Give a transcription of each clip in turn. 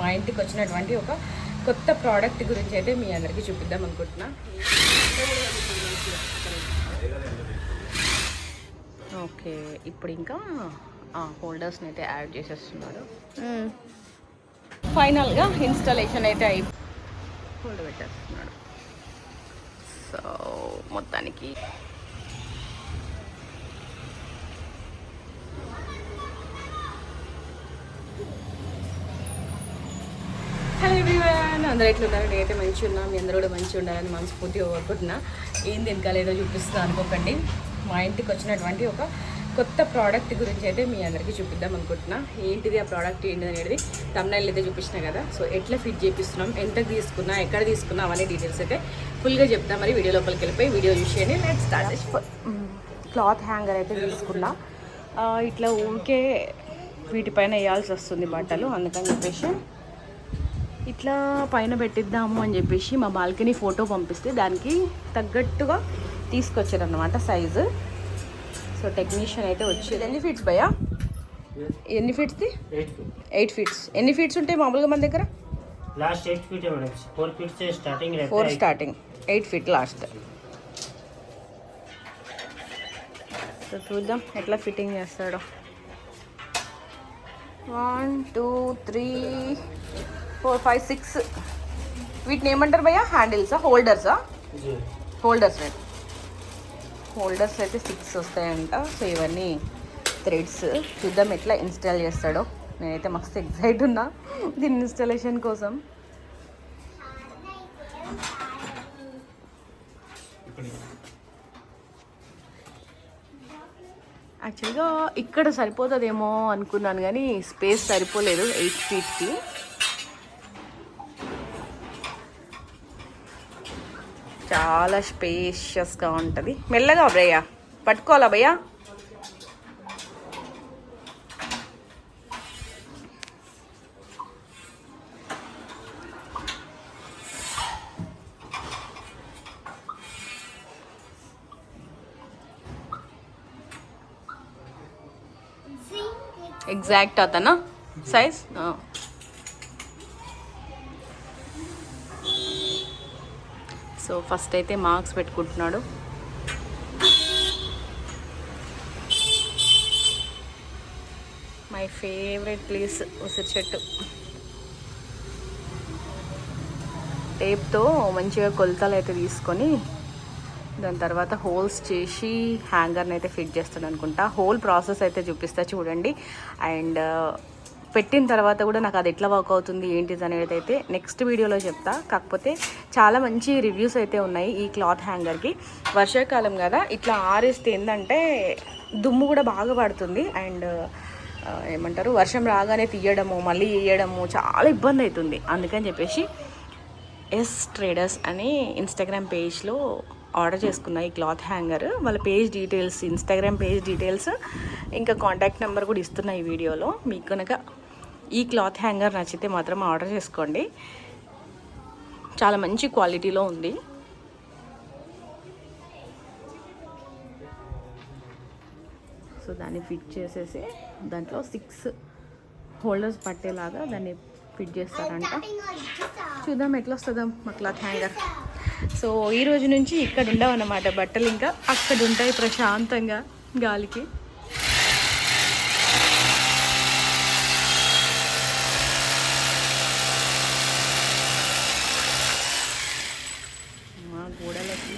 మా ఇంటికి వచ్చినటువంటి ఒక కొత్త ప్రోడక్ట్ గురించి అయితే మీ అందరికీ చూపిద్దాం అనుకుంటున్నా. ఓకే ఇప్పుడు ఇంకా హోల్డర్స్ని అయితే యాడ్ చేసేస్తున్నారు. ఫైనల్గా ఇన్స్టాలేషన్ అయితే అయి హోల్డ్ పెట్టేస్తున్నాడు సో మొత్తానికి హలో ఎవ్రీవన్ అందరూ ఎట్లున్నారు? నేనైతే మంచిగా ఉన్నా మీ అందరూ కూడా మంచిగా ఉండాలని మనస్ఫూర్తిగా కోరుకుంటున్నా. ఏం తినకాలేదో చూపిస్తున్నా అనుకోకండి. మా ఇంటికి వచ్చినటువంటి ఒక కొత్త ప్రోడక్ట్ గురించి అయితే మీ అందరికీ చూపిద్దాం అనుకుంటున్నా. ఏంటిది ఆ ప్రోడక్ట్ ఏంటి అనేది తమిళనాడు అయితే చూపించిన కదా. సో ఎట్లా ఫిట్ చేపిస్తున్నాం? ఎంత తీసుకున్నా ఎక్కడ తీసుకున్నా అవన్నీ డీటెయిల్స్ అయితే ఫుల్గా చెప్తా. మరి వీడియో లోపలికి వెళ్ళిపోయి వీడియో చూసి నెక్స్ట్ స్టార్ట్ క్లాత్ హ్యాంగర్ అయితే తీసుకున్నా. ఇట్లా ఊరికే వీటిపైన వేయాల్సి వస్తుంది బట్టలు అందుకని చెప్పేసి ఇట్లా పైన పెట్టిద్దాము అని చెప్పేసి మా బాల్కనీ ఫోటో పంపిస్తే దానికి తగ్గట్టుగా తీసుకొచ్చారనమాట సైజు. సో టెక్నీషియన్ అయితే వచ్చేది ఎన్ని ఫీట్స్ భయా ఎన్ని ఫీట్స్ది ఎయిట్ ఫీట్స్ ఎన్ని ఫీట్స్ ఉంటాయి మామూలుగా మన దగ్గర? Last eight four starting four starting eight feet last so చూద్దాం ఎట్లా ఫిట్టింగ్ చేస్తాడో. One two three four five six. వీటిని ఏమంటారు భయ్యా? హ్యాండిల్సా హోల్డర్సా హోల్డర్స్ రేట్ హోల్డర్స్ అయితే సిక్స్ వస్తాయంట. సో ఇవన్నీ థ్రెడ్స్ చూద్దాం ఎట్లా ఇన్స్టాల్ చేస్తాడో. నేనైతే మస్తు ఎక్సైట్ ఉన్నా దీని ఇన్స్టాలేషన్ కోసం. యాక్చువల్గా ఇక్కడ సరిపోతుందేమో అనుకున్నాను కానీ స్పేస్ సరిపోలేదు ఎయిట్ ఫీట్కి చాలా స్పేషియస్గా ఉంటుంది. మెల్లగా భయ్య పట్టుకోవాలా భయ్యా? ఎగ్జాక్ట్ అతనా? సైజ్ సో ఫస్ట్ అయితే మార్క్స్ పెట్టుకుంటున్నాడు. మై ఫేవరెట్ ప్లేస్ ఉసిరి చెట్టు. టేప్తో మంచిగా కొలతలు అయితే తీసుకొని దాని తర్వాత హోల్స్ చేసి హ్యాంగర్ని అయితే ఫిట్ చేస్తాడు అనుకుంటా. హోల్ ప్రాసెస్ అయితే చూపిస్తా చూడండి. అండ్ పెట్టిన తర్వాత కూడా నాకు అది ఎట్లా వర్క్ అవుతుంది ఏంటిది అనేది అయితే నెక్స్ట్ వీడియోలో చెప్తా. కాకపోతే చాలా మంచి రివ్యూస్ అయితే ఉన్నాయి ఈ క్లాత్ హ్యాంగర్కి వర్షాకాలం కదా ఇట్లా ఆరేస్తే ఏంటంటే దుమ్ము కూడా బాగా పడుతుంది. అండ్ ఏమంటారు వర్షం రాగానే తీయడము మళ్ళీ వేయడము చాలా ఇబ్బంది అవుతుంది. అందుకని చెప్పేసి ఎస్ ట్రేడర్స్ అని ఇన్స్టాగ్రామ్ పేజ్లో ఆర్డర్ చేసుకున్న ఈ క్లాత్ హ్యాంగర్ వాళ్ళ page details Instagram page details ఇంకా కాంటాక్ట్ నెంబర్ కూడా ఇస్తున్నా ఈ వీడియోలో మీకు కనుక ఈ క్లాత్ హ్యాంగర్ నచ్చితే మాత్రం ఆర్డర్ చేసుకోండి. చాలా మంచి క్వాలిటీలో ఉంది. సో దాన్ని ఫిట్ చేసేసి దాంట్లో సిక్స్ హోల్డర్స్ పట్టేలాగా దాన్ని ఫిట్ చేస్తారంట. చూద్దాం ఎట్లా వస్తుందో మా క్లాత్ హ్యాంగర్. సో ఈ రోజు నుంచి ఇక్కడ ఉండవు అన్నమాట బట్టలు ఇంకా. అక్కడ ఉంటాయి ప్రశాంతంగా గాలికి మా గోడలకి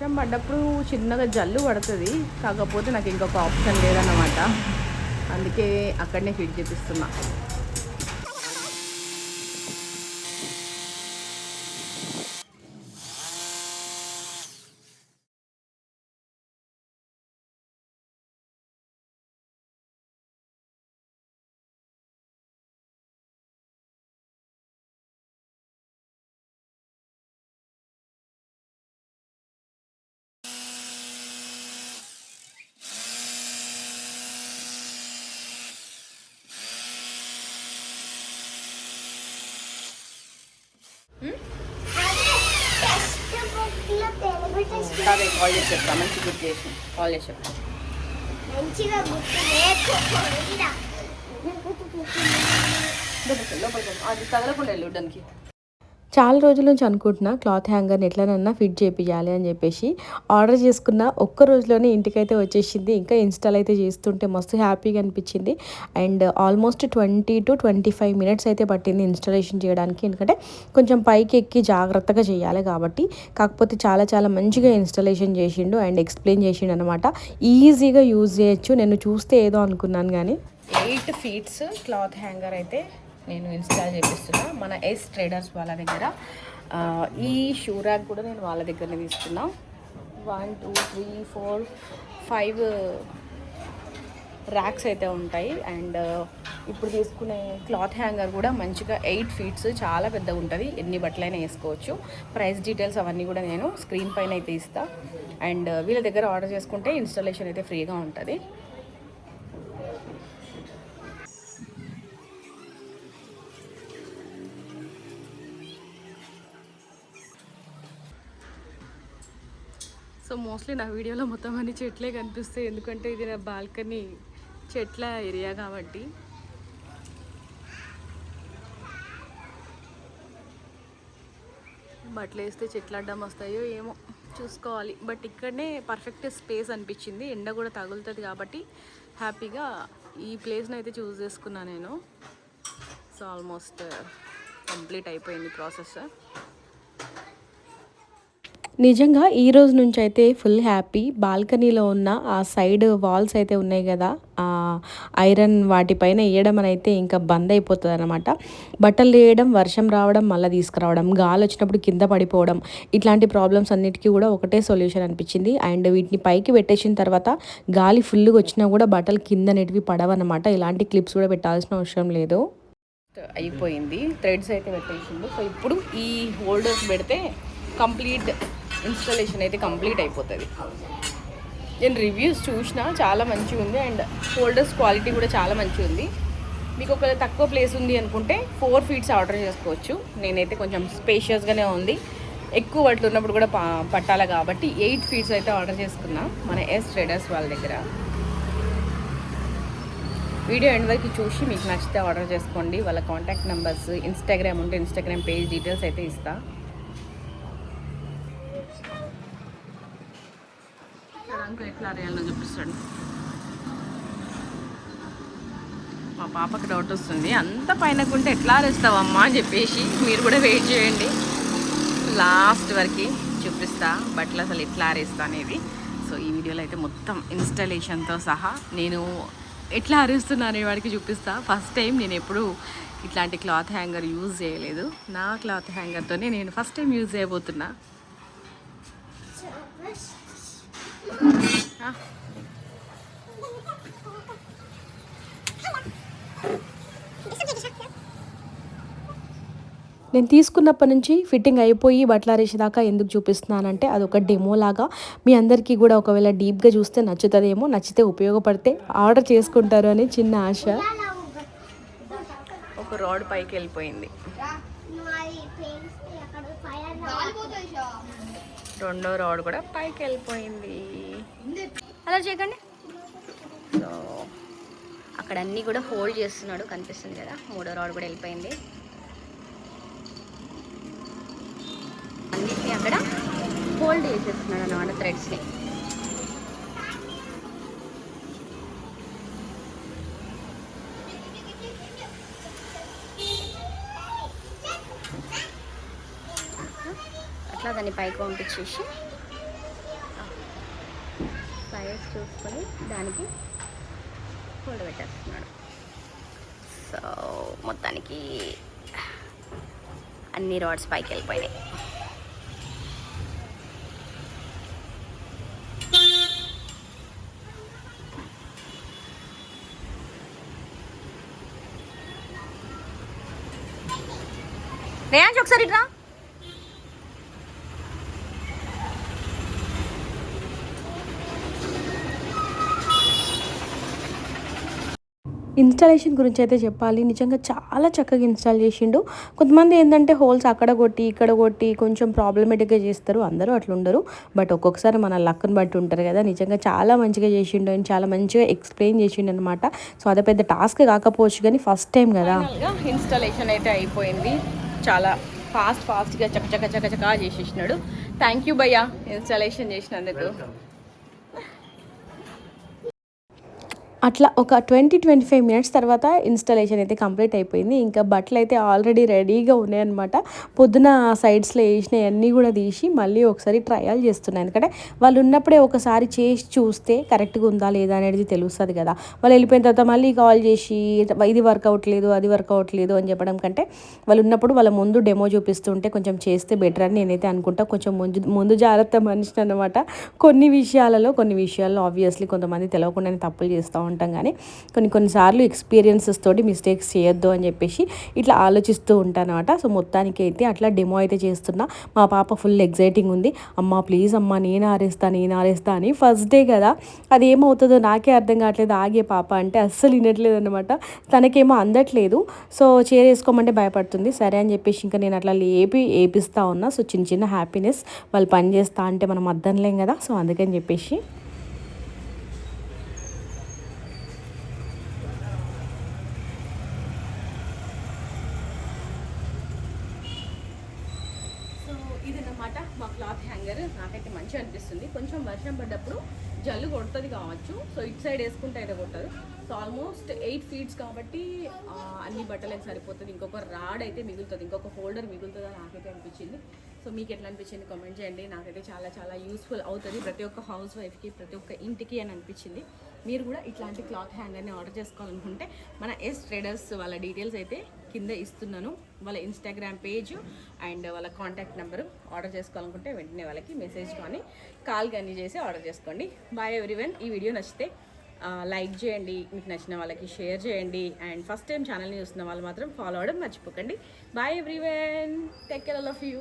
వర్షం పడ్డప్పుడు చిన్నగా జల్లు పడుతుంది. కాకపోతే నాకు ఇంకొక ఆప్షన్ లేదన్నమాట. అందుకే అక్కడనే ఫిట్ చేపిస్తున్నా. కాల్ చేసి చెప్తా మంచి గుర్తు చేసి. కాల్ చేసి చెప్తా మంచిగా లోపలికి అది తగలకుండా వెళ్ళు దానికి చాలా రోజుల నుంచి అనుకుంటున్నా క్లాత్ హ్యాంగర్ని ఎట్లనన్నా ఫిట్ చేపియాలి అని చెప్పేసి. ఆర్డర్ చేసుకున్న ఒక్క రోజులోనే ఇంటికైతే వచ్చేసింది. ఇంకా ఇన్స్టాల్ అయితే చేస్తుంటే మస్తు హ్యాపీగా అనిపించింది. And almost twenty to twenty five minutes అయితే పట్టింది ఇన్స్టాలేషన్ చేయడానికి. ఎందుకంటే కొంచెం పైకి ఎక్కి జాగ్రత్తగా చేయాలి కాబట్టి. కాకపోతే చాలా చాలా మంచిగా ఇన్స్టాలేషన్ చేసిండు అండ్ ఎక్స్ప్లెయిన్ చేసిండు అనమాట ఈజీగా యూజ్ చేయొచ్చు. నేను చూస్తే ఏదో అనుకున్నాను కానీ. ఎయిట్ ఫీట్స్ క్లాత్ హ్యాంగర్ అయితే నేను ఇన్స్టాల్ చేపిస్తున్నా. మన ఎస్ ట్రేడర్స్ వాళ్ళ దగ్గర. ఈ షూ ర్యాక్ కూడా నేను వాళ్ళ దగ్గరనే తీసుకున్నా. One two three four five racks అయితే ఉంటాయి. అండ్ ఇప్పుడు తీసుకునే క్లాత్ హ్యాంగర్ కూడా మంచిగా ఎయిట్ ఫీట్స్ చాలా పెద్దగా ఉంటుంది. ఎన్ని బట్టలైనా వేసుకోవచ్చు. ప్రైస్ డీటెయిల్స్ అవన్నీ కూడా నేను స్క్రీన్ పైన అయితే ఇస్తాను అండ్ వీళ్ళ దగ్గర ఆర్డర్ చేసుకుంటే ఇన్స్టాలేషన్ అయితే ఫ్రీగా ఉంటుంది. సో మోస్ట్లీ నా వీడియోలో మొత్తం అన్ని చెట్లే కనిపిస్తాయి. ఎందుకంటే ఇది నా బాల్కనీ చెట్ల ఏరియా కాబట్టి. బట్టలు వేస్తే చెట్లు అడ్డం వస్తాయో ఏమో చూసుకోవాలి. బట్ ఇక్కడనే పర్ఫెక్ట్ స్పేస్ అనిపించింది. ఎండ కూడా తగులుతుంది కాబట్టి హ్యాపీగా ఈ ప్లేస్ని అయితే చూస్ చేసుకున్నా నేను. సో ఆల్మోస్ట్ కంప్లీట్ అయిపోయింది ప్రాసెస్ నిజంగా ఈ రోజు నుంచి అయితే ఫుల్ హ్యాపీ. బాల్కనీలో ఉన్న ఆ సైడ్ వాల్స్ అయితే ఉన్నాయి కదా ఆ ఐరన్ వాటిపైన వేయడం అని అయితే ఇంకా బంద్ అయిపోతుంది అనమాట బట్టలు వేయడం వర్షం రావడం మళ్ళీ తీసుకురావడం గాలి వచ్చినప్పుడు కింద పడిపోవడం ఇట్లాంటి ప్రాబ్లమ్స్ అన్నిటికీ కూడా ఒకటే సొల్యూషన్ అనిపించింది. అండ్ వీటిని పైకి పెట్టేసిన తర్వాత గాలి ఫుల్గా వచ్చినా కూడా బట్టలు కింద నెటివి పడవన్నమాట. ఇలాంటి క్లిప్స్ కూడా పెట్టాల్సిన అవసరం లేదు. అయిపోయింది. థ్రెడ్స్ అయితే పెట్టేసిండు. సో ఇప్పుడు ఈ హోల్డర్స్ పెడితే కంప్లీట్ ఇన్స్టాలేషన్ అయితే కంప్లీట్ అయిపోతుంది. నేను రివ్యూస్ చూసిన చాలా మంచిగా ఉంది అండ్ హోల్డర్స్ క్వాలిటీ కూడా చాలా మంచిగా ఉంది. మీకు ఒకవేళ తక్కువ ప్లేస్ ఉంది అనుకుంటే ఫోర్ ఫీట్స్ ఆర్డర్ చేసుకోవచ్చు. నేనైతే కొంచెం స్పేషియస్గానే ఉంది. ఎక్కువ వాటిలో ఉన్నప్పుడు కూడా పట్టాలి కాబట్టి ఎయిట్ ఫీట్స్ అయితే ఆర్డర్ చేసుకున్నా. మన ఎస్ ట్రేడర్స్ వాళ్ళ దగ్గర. వీడియో ఎండ్ వరకు చూసి మీకు నచ్చితే ఆర్డర్ చేసుకోండి. వాళ్ళ కాంటాక్ట్ నెంబర్స్ ఇన్స్టాగ్రామ్ ఉంటే ఇన్స్టాగ్రామ్ పేజ్ డీటెయిల్స్ అయితే ఇస్తాను ఇస్తా ఎట్లా అరేయాలో చూపిస్తాడు మా పాపకి డౌట్ వస్తుంది. అంత పైనకుంటే ఎట్లా అరేస్తావమ్మా అని చెప్పేసి మీరు కూడా వెయిట్ చేయండి. లాస్ట్ వరకు చూపిస్తా బట్టలు అసలు ఎట్లా ఆరేస్తా అనేది. సో ఈ వీడియోలో అయితే మొత్తం ఇన్స్టలేషన్తో సహా నేను ఎట్లా ఆరేస్తున్నాను వాడికి చూపిస్తా. ఫస్ట్ టైం నేను ఎప్పుడు ఇట్లాంటి క్లాత్ హ్యాంగర్ యూజ్ చేయలేదు. నా క్లాత్ హ్యాంగర్తోనే నేను ఫస్ట్ టైం యూజ్ చేయబోతున్నా. నేను తీసుకున్నప్పటి నుంచి ఫిట్టింగ్ అయిపోయి బట్టలు ఆరేసేదాకా ఎందుకు చూపిస్తున్నానంటే అదొక డెమో లాగా. మీ అందరికీ కూడా ఒకవేళ డీప్గా చూస్తే నచ్చుతుందేమో నచ్చితే ఉపయోగపడితే ఆర్డర్ చేసుకుంటారు అని చిన్న ఆశ. ఒక రాడ్ పైకి వెళ్ళిపోయింది. రెండో రాడ్ కూడా పైకి వెళ్ళిపోయింది అలా చేయకండి. సో అక్కడ అన్నీ కూడా హోల్డ్ చేస్తున్నాడు కనిపిస్తుంది కదా. మూడో రాడ్ కూడా వెళ్ళిపోయింది. అన్నిటిని అక్కడ హోల్డ్ చేసేస్తున్నాడు అన్నమాట థ్రెడ్స్ని. అట్లా దాన్ని పైకి పంపించేసి సైజ్ చూసుకొని దానికి హోల్డ్ పెట్టేస్తున్నాడు. సో మొత్తానికి అన్ని రాడ్స్ పైకి వెళ్ళిపోయినాయి. రేయాంజ్ ఒకసారి రా. ఇన్స్టాలేషన్ గురించి అయితే చెప్పాలి. నిజంగా చాలా చక్కగా ఇన్స్టాల్ చేసిండు. కొంతమంది ఏంటంటే హోల్స్ అక్కడ కొట్టి ఇక్కడ కొట్టి కొంచెం ప్రాబ్లమేటిక్గా చేస్తారు. అందరూ అట్లా ఉండరు. బట్ ఒక్కొక్కసారి మన లక్ని బట్టి ఉంటారు కదా. నిజంగా చాలా మంచిగా చేసిండు అని చాలా మంచిగా ఎక్స్ప్లెయిన్ చేసిండు అనమాట సో అదే పెద్ద టాస్క్ కాకపోవచ్చు కానీ ఫస్ట్ టైం కదా. ఇన్స్టాలేషన్ అయితే అయిపోయింది. చాలా ఫాస్ట్ ఫాస్ట్గా చక చక చక చకా చేసేసినాడు. థ్యాంక్ యూ భయ్యా ఇన్స్టాలేషన్ చేసినందుకు. అట్లా ఒక ట్వంటీ ట్వంటీ ఫైవ్ మినిట్స్ తర్వాత ఇన్స్టాలేషన్ అయితే కంప్లీట్ అయిపోయింది. ఇంకా బట్టలు అయితే ఆల్రెడీ రెడీగా ఉన్నాయన్నమాట. పొద్దున సైడ్స్లో వేసినవన్నీ కూడా తీసి మళ్ళీ ఒకసారి ట్రయల్ చేస్తున్నాయి ఎందుకంటే వాళ్ళు ఉన్నప్పుడే ఒకసారి చేసి చూస్తే కరెక్ట్గా ఉందా లేదా అనేది తెలుస్తుంది కదా. వాళ్ళు వెళ్ళిపోయిన తర్వాత మళ్ళీ కాల్ చేసి ఇది వర్క్ అవ్వట్లేదు అది వర్క్ అవ్వట్లేదు అని చెప్పడం కంటే వాళ్ళు ఉన్నప్పుడు వాళ్ళ ముందు డెమో చూపిస్తుంటే కొంచెం చేస్తే బెటర్ అని నేనైతే అనుకుంటా. కొంచెం ముందు ముందు జాగ్రత్త మనిషి అనమాట కొన్ని విషయాలలో కొన్ని విషయాల్లో ఆబ్వియస్లీ కొంతమంది తెలియకుండానే తప్పులు చేస్తూ ఉంటాం కానీ కొన్ని కొన్నిసార్లు ఎక్స్పీరియన్సెస్ తోటి మిస్టేక్స్ చేయొద్దు అని చెప్పేసి ఇట్లా ఆలోచిస్తూ ఉంటాను అనమాట సో మొత్తానికి అయితే అట్లా డెమో అయితే చేస్తున్నా. మా పాప ఫుల్ ఎగ్జైటింగ్ ఉంది. అమ్మ ప్లీజ్ అమ్మ నేను ఆరేస్తా నేను ఆరేస్తా అని ఫస్ట్ డే కదా. అది ఏమవుతుందో నాకే అర్థం కావట్లేదు. ఆగే పాప అంటే అస్సలు వినట్లేదు అనమాట తనకేమో అందట్లేదు. సో చేరేసుకోమంటే భయపడుతుంది. సరే అని చెప్పేసి ఇంకా నేను అట్లా లేపి ఏపిస్తా ఉన్నా. సో చిన్న చిన్న హ్యాపీనెస్ వాళ్ళు పని చేస్తా అంటే మనం అర్థంలేం కదా. సో అందుకని చెప్పేసి సో ఇదన్నమాట మా క్లాత్ హ్యాంగర్ నాకైతే మంచిగా అనిపిస్తుంది. కొంచెం వర్షం పడ్డప్పుడు జల్లు కొడుతుంది కావచ్చు. సో ఇటు సైడ్ వేసుకుంటే అయితే కొట్టదు సో ఆల్మోస్ట్ ఎయిట్ ఫీట్స్ కాబట్టి అన్ని బట్టలకు సరిపోతుంది. ఇంకొక రాడ్ అయితే మిగులుతుంది. ఇంకొక హోల్డర్ మిగులుతుందని నాకైతే అనిపించింది. సో మీకు ఎట్లా అనిపించింది కామెంట్ చేయండి. నాకైతే చాలా చాలా యూస్ఫుల్ అవుతుంది. ప్రతి ఒక్క హౌస్ వైఫ్కి ప్రతి ఒక్క ఇంటికి అని అనిపించింది. మీరు కూడా ఇట్లాంటి క్లాత్ హ్యాంగర్ని ఆర్డర్ చేసుకోవాలనుకుంటే మన ఎస్ ట్రేడర్స్ వాళ్ళ డీటెయిల్స్ అయితే కింద ఇస్తున్నాను. వాళ్ళ ఇన్స్టాగ్రామ్ పేజ్ అండ్ వాళ్ళ కాంటాక్ట్ నెంబరు ఆర్డర్ చేసుకోవాలనుకుంటే వెంటనే వాళ్ళకి మెసేజ్ కానీ కాల్ కానీ చేసి ఆర్డర్ చేసుకోండి. బాయ్ ఎవ్రీవన్ ఈ వీడియో నచ్చితే లైక్ చేయండి మీకు నచ్చిన వాళ్ళకి షేర్ చేయండి. అండ్ ఫస్ట్ టైం ఛానల్ని చూస్తున్న వాళ్ళు మాత్రం ఫాలో అవ్వడం మర్చిపోకండి. Bye everyone take care all of you